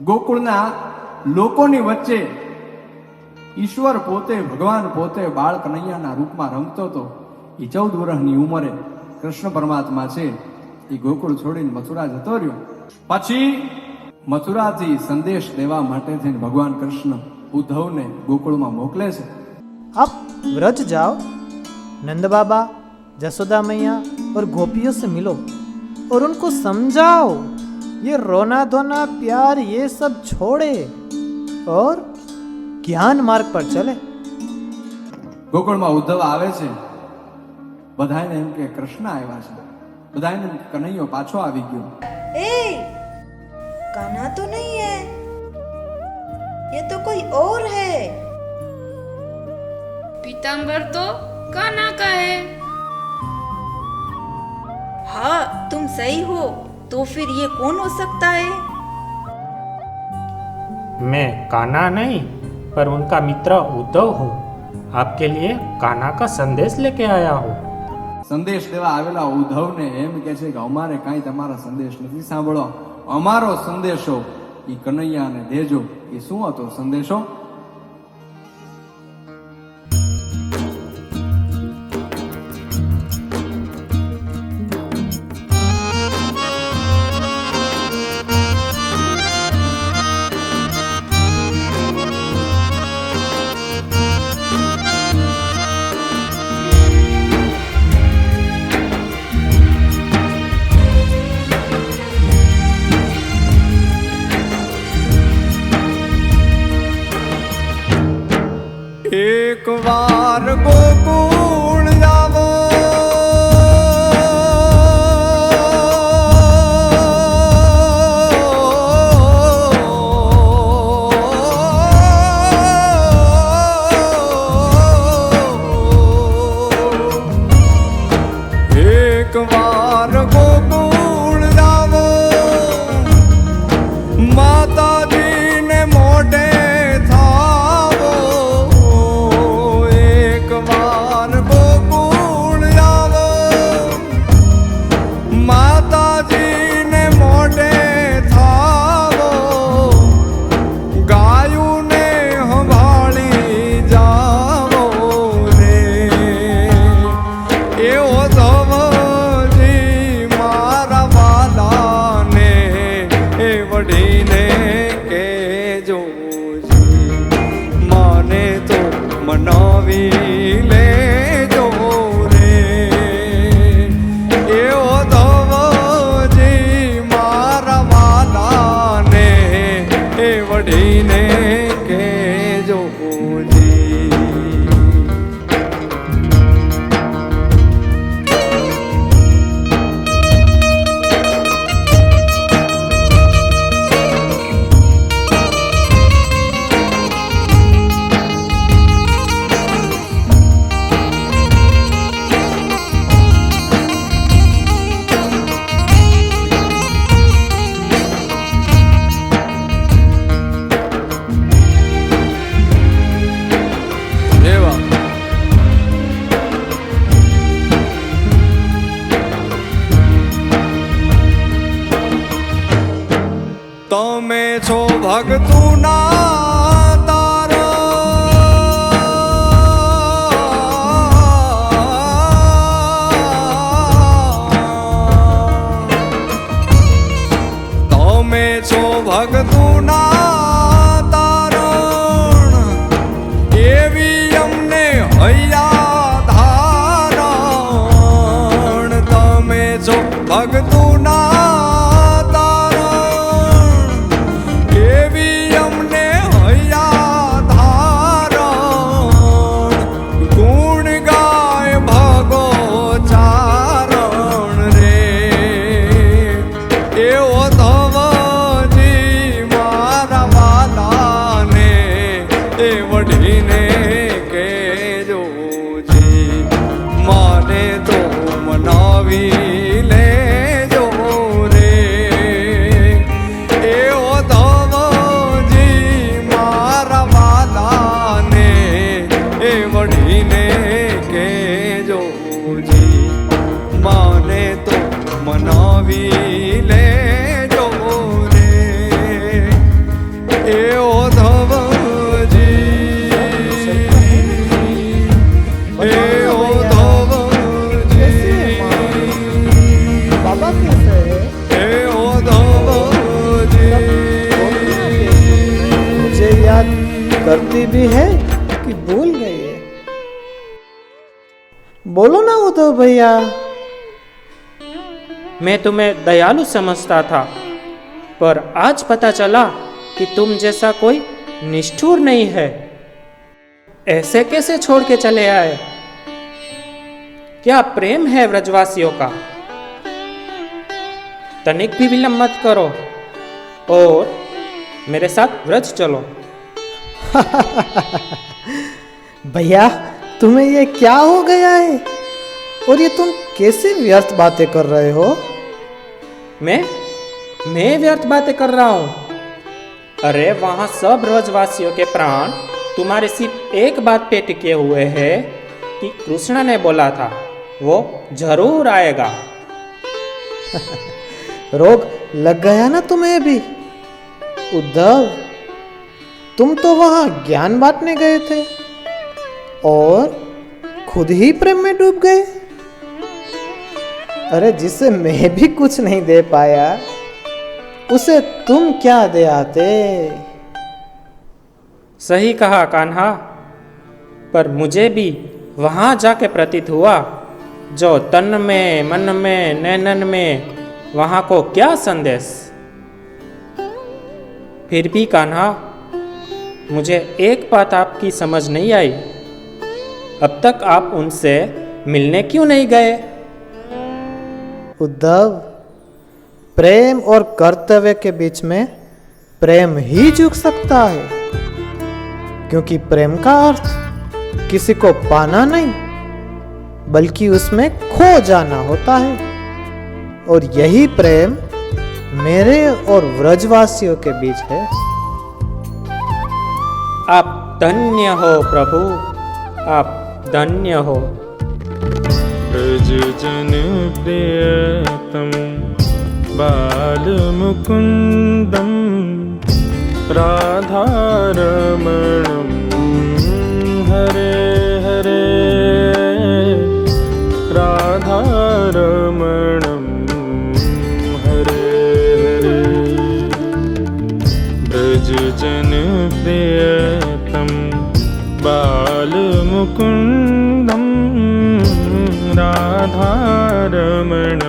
ગોકુળના લોકોની વચ્ચે ઈશ્વર પોતે ભગવાન પોતે બાળ કનૈયાના રૂપમાં રમતો હતો એ ચૌદ વર્ષની ઉંમરે કૃષ્ણ પરમાત્મા છે એ ગોકુળ છોડીને મથુરા જતો રહ્યો પછી મથુરાથી સંદેશ દેવા માટે થઈને ભગવાન કૃષ્ણ ઉદ્ધવને ગોકુળમાં મોકલે છે आप व्रज जाओ नंद बाबा जसोदा मैया और गोपियों से मिलो और उनको समझाओ ये रोना धोना प्यार ये सब छोड़े और ज्ञान मार्ग पर चले ગોકુળમાં ઉદ્ધવ આવે છે બધાને એમ કે કૃષ્ણ આવ્યા છે બધાને એમ કે કનૈયો પાછો આવી ગયો ए कान्हा तो नहीं है ये तो कोई और है पीताम्बर तो कान्हा का है हाँ तुम सही हो तो फिर ये कौन हो सकता है मैं कान्हा नहीं पर उनका मित्र उद्धव हूँ आपके लिए कान्हा का संदेश लेके आया हूँ સંદેશ દેવા આવેલા ઉદ્ધવને એમ કે છે કે અમારે કાંઈ તમારા સંદેશ નથી સાંભળો અમારો સંદેશો એ કનૈયાને દેજો એ શું હતો સંદેશો એક વાર ગોકુળ મનાવી લેજો રે. એવો ધવજી મારા વાલાને એ વઢીને કેજો જી. છો ભગતુના તારા. તમે છો ભગતુના તારણ એવી અમને હૈયા ધારણ. ભગતુના મળીને કેજો જી માને તો મનાવી લેજો રે એ ધવજી એ ધવજી બાબા કેસે એ ધવજી मुझे याद करती भी है बोलो ना उद्धव भैया। मैं तुम्हें दयालु समझता था पर आज पता चला कि तुम जैसा कोई निष्ठुर नहीं है। ऐसे कैसे छोड़ के चले आए? क्या प्रेम है व्रजवासियों का? तनिक भी विलंब मत करो और मेरे साथ व्रज चलो। भैया तुम्हें ये क्या हो गया है? और ये तुम कैसे व्यर्थ बातें कर रहे हो? मैं? मैं व्यर्थ बातें कर रहा हूँ। अरे वहाँ सब ब्रजवासियों के प्राण तुम्हारे सिर्फ़ एक बात पे टिके हुए हैं कि कृष्ण ने बोला था वो ज़रूर आएगा। रोग लग गया ना तुम्हें भी उद्धव तुम तो वहाँ ज्ञान बांटने गए थे। और खुद ही प्रेम में डूब गए। अरे, जिसे मैं भी कुछ नहीं दे पाया, उसे तुम क्या दे आते? सही कहा, कान्हा। पर मुझे भी वहाँ जाके प्रतीत हुआ, जो तन में, मन में नैनन में वहाँ को क्या संदेश। फिर भी, कान्हा, मुझे एक बात आपकी समझ नहीं आई। अब तक आप उनसे मिलने क्यों नहीं गए? उद्धव प्रेम और कर्तव्य के बीच में प्रेम ही झुक सकता है। क्योंकि प्रेम का अर्थ किसी को पाना नहीं बल्कि उसमें खो जाना होता है। और यही प्रेम मेरे और व्रजवासियों के बीच है। आप धन्य हो प्रभु। आप धन्यः प्रजनप्रयतं बालमुकुन्दं राधारमण राधारमणं